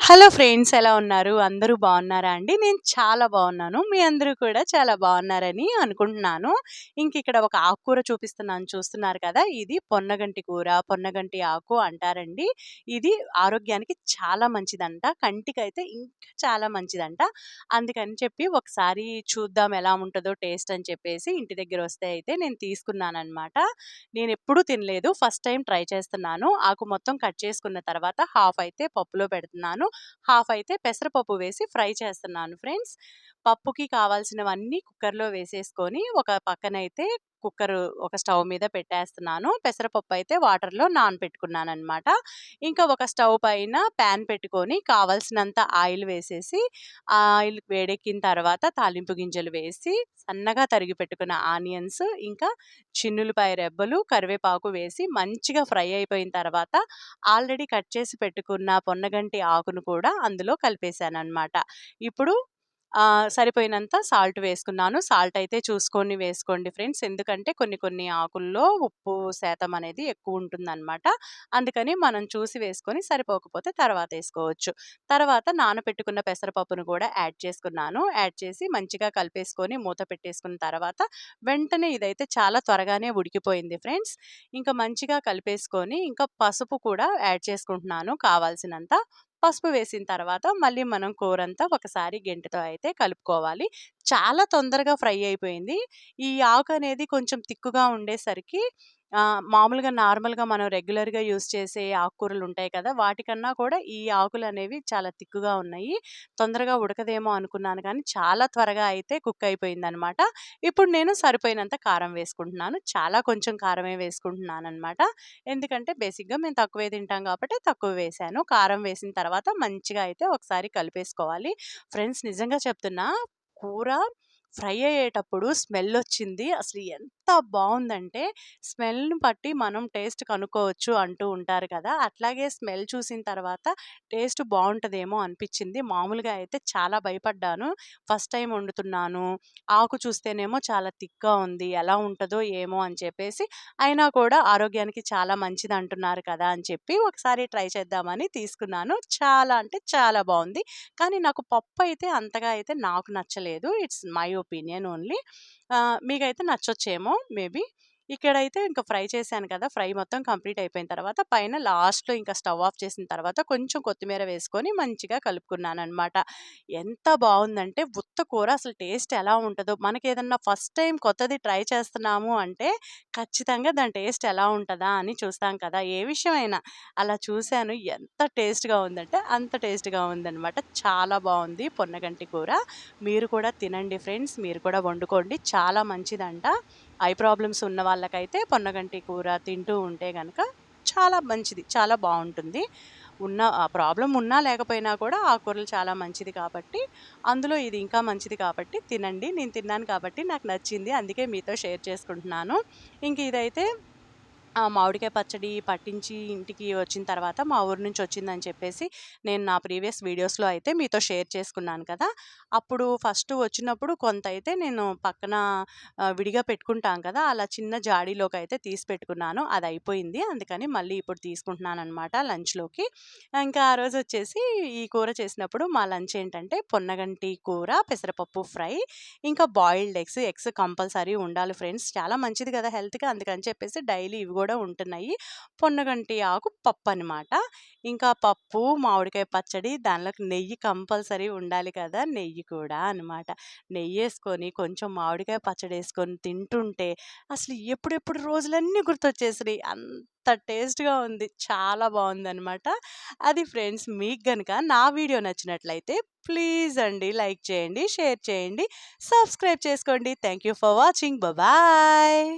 Hello friends ఎలా ఉన్నారు? అందరూ బాగున్నారా అండి? నేను చాలా బాగున్నాను. మీ అందరూ కూడా చాలా బాగున్నారని అనుకుంటున్నాను. ఇంక ఇక్కడ ఒక ఆకుకూర చూపిస్తున్నాను. చూస్తున్నారు కదా ఇది పొన్నగంటి కూర పొన్నగంటి ఆకు అంటారండి. ఇది ఆరోగ్యానికి చాలా మంచిదంట. కంటికి అయితే ఇంకా చాలా మంచిదంట. అందుకని చెప్పి ఒకసారి చూద్దాం ఎలా ఉంటుందో టేస్ట్ అని చెప్పేసి ఇంటి దగ్గర వస్తే అయితే నేను తీసుకున్నాను నేను ఎప్పుడూ తినలేదు. ఫస్ట్ టైం ట్రై చేస్తున్నాను. ఆకు మొత్తం కట్ చేసుకున్న తర్వాత హాఫ్ అయితే పప్పులో పెడుతున్నాను. హాఫ్ అయితే పెసరపప్పు వేసి ఫ్రై చేస్తున్నాను ఫ్రెండ్స్. పప్పుకి కావాల్సినవన్నీ కుక్కర్లో వేసేసుకొని ఒక పక్కనైతే కుక్కర్ ఒక స్టవ్ మీద పెట్టేస్తున్నాను. పెసరపప్పు అయితే వాటర్లో నానబెట్టుకున్నాను అనమాట ఇంకా ఒక స్టవ్ పైన ప్యాన్ పెట్టుకొని కావాల్సినంత ఆయిల్ వేసేసి ఆయిల్ వేడెక్కిన తర్వాత తాలింపు గింజలు వేసి సన్నగా తరిగి పెట్టుకున్న ఆనియన్స్ ఇంకా చిన్నులపై రెబ్బలు కరివేపాకు వేసి మంచిగా ఫ్రై అయిపోయిన తర్వాత ఆల్రెడీ కట్ చేసి పెట్టుకున్న పొన్నగంటి ఆకును కూడా అందులో కలిపేశాను అనమాట ఇప్పుడు సరిపోయినంత సాల్ట్ వేసుకున్నాను. సాల్ట్ అయితే చూసుకొని వేసుకోండి ఫ్రెండ్స్. ఎందుకంటే కొన్ని కొన్ని ఆకుల్లో ఉప్పు శాతం అనేది ఎక్కువ ఉంటుందన్నమాట. అందుకని మనం చూసి వేసుకొని సరిపోకపోతే తర్వాత వేసుకోవచ్చు. తర్వాత నానబెట్టుకున్న పెసరపప్పును కూడా యాడ్ చేసుకున్నాను. యాడ్ చేసి మంచిగా కలిపేసుకొని మూత పెట్టేసుకున్న తర్వాత వెంటనే ఇదైతే చాలా త్వరగానే ఉడికిపోయింది ఫ్రెండ్స్. ఇంకా మంచిగా కలిపేసుకొని ఇంకా పసుపు కూడా యాడ్ చేసుకుంటున్నాను. కావాల్సినంత పసుపు వేసిన తర్వాత మళ్ళీ మనం కూరంతా ఒకసారి గెంటెతో అయితే కలుపుకోవాలి. చాలా తొందరగా ఫ్రై అయిపోయింది. ఈ ఆకు అనేది కొంచెం తిక్కుగా ఉండేసరికి మామూలుగా నార్మల్గా మనం రెగ్యులర్గా యూస్ చేసే ఆకుకూరలు ఉంటాయి కదా! వాటికన్నా కూడా ఈ ఆకులు అనేవి చాలా తిక్కుగా ఉన్నాయి. తొందరగా ఉడకదేమో అనుకున్నాను కానీ చాలా త్వరగా అయితే కుక్ అయిపోయింది అనమాట ఇప్పుడు నేను సరిపోయినంత కారం వేసుకుంటున్నాను. చాలా కొంచెం కారమే వేసుకుంటున్నాను అనమాట ఎందుకంటే బేసిక్గా మేము తక్కువే తింటాం కాబట్టి తక్కువ వేసాను. కారం వేసిన తర్వాత మంచిగా అయితే ఒకసారి కలిపేసుకోవాలి. ఫ్రెండ్స్ నిజంగా చెప్తున్నా కూర ఫ్రై అయ్యేటప్పుడు స్మెల్ వచ్చింది. అసలు ఎంత బాగుందంటే స్మెల్ని బట్టి మనం టేస్ట్ కనుక్కోవచ్చు అంటూ ఉంటారు కదా! అట్లాగే స్మెల్ చూసిన తర్వాత టేస్ట్ బాగుంటుందేమో అనిపించింది. మామూలుగా అయితే చాలా భయపడ్డాను. ఫస్ట్ టైం వండుతున్నాను. ఆకు చూస్తేనేమో చాలా థిక్గా ఉంది. ఎలా ఉంటుందో ఏమో అని చెప్పేసి అయినా కూడా ఆరోగ్యానికి చాలా మంచిది అంటున్నారు కదా! అని చెప్పి ఒకసారి ట్రై చేద్దామని తీసుకున్నాను. చాలా అంటే చాలా బాగుంది కానీ నాకు పప్పు అయితే అంతగా అయితే నాకు నచ్చలేదు. It's my opinion only. మీకైతే నచ్చొచ్చేమో మేబీ. ఇక్కడైతే ఇంకా ఫ్రై చేశాను కదా! ఫ్రై మొత్తం కంప్లీట్ అయిపోయిన తర్వాత పైన లాస్ట్లో ఇంకా స్టవ్ ఆఫ్ చేసిన తర్వాత కొంచెం కొత్తిమీర వేసుకొని మంచిగా కలుపుకున్నాను అనమాట ఎంత బాగుందంటే ఉత్త కూర అసలు టేస్ట్ ఎలా ఉంటుందో. మనకి ఏదన్నా ఫస్ట్ టైం కొత్తది ట్రై చేస్తున్నాము అంటే ఖచ్చితంగా దాని టేస్ట్ ఎలా ఉంటుందా అని చూస్తాం కదా! ఏ విషయమైనా. అలా చూశాను ఎంత టేస్ట్గా ఉందంటే అంత టేస్ట్గా ఉందనమాట చాలా బాగుంది పొన్నగంటి కూర. మీరు కూడా తినండి ఫ్రెండ్స్ మీరు కూడా వండుకోండి. చాలా మంచిదంట. ఐ ప్రాబ్లమ్స్ ఉన్న వాళ్ళకైతే పొన్నగంటి కూర తింటూ ఉంటే కనుక చాలా మంచిది చాలా బాగుంటుంది. ఉన్న ఆ ప్రాబ్లం ఉన్నా లేకపోయినా కూడా ఆ కూరలు చాలా మంచిది కాబట్టి అందులో ఇది ఇంకా మంచిది కాబట్టి తినండి. నేను తిన్నాను కాబట్టి నాకు నచ్చింది అందుకే మీతో షేర్ చేసుకుంటున్నాను. ఇంక ఇదైతే ఆ మామిడికాయ పచ్చడి పట్టించి ఇంటికి వచ్చిన తర్వాత మా ఊరు నుంచి వచ్చిందని చెప్పేసి నేను నా ప్రీవియస్ వీడియోస్లో అయితే మీతో షేర్ చేసుకున్నాను కదా. అప్పుడు ఫస్ట్ వచ్చినప్పుడు కొంత అయితే నేను పక్కన విడిగా పెట్టుకుంటాం కదా. అలా చిన్న జాడీలోకి అయితే తీసి పెట్టుకున్నాను. అది అయిపోయింది. అందుకని మళ్ళీ ఇప్పుడు తీసుకుంటున్నాను అనమాట లంచ్లోకి. ఇంకా ఆ రోజు వచ్చేసి ఈ కూర చేసినప్పుడు మా లంచ్ ఏంటంటే పొన్నగంటి కూర పెసరపప్పు ఫ్రై ఇంకా బాయిల్డ్ ఎగ్స్. ఎగ్స్ కంపల్సరీ ఉండాలి ఫ్రెండ్స్. చాలా మంచిది కదా హెల్త్కి. అందుకని చెప్పేసి డైలీ ఇవి కూడా ఉంటున్నాయి. పొన్నగంటి ఆకు పప్పు అనమాట ఇంకా పప్పు మామిడికాయ పచ్చడి దానిలోకి నెయ్యి కంపల్సరీ ఉండాలి కదా నెయ్యి కూడా అనమాట. నెయ్యి వేసుకొని కొంచెం మామిడికాయ పచ్చడి వేసుకొని తింటుంటే అసలు ఎప్పుడెప్పుడు రోజులన్నీ గుర్తొచ్చేసినాయి. అంత టేస్ట్గా ఉంది. చాలా బాగుందనమాట. అది ఫ్రెండ్స్ మీకు కనుక నా వీడియో నచ్చినట్లయితే ప్లీజ్ అండి లైక్ చేయండి షేర్ చేయండి సబ్స్క్రైబ్ చేసుకోండి. Thank you for watching. Bye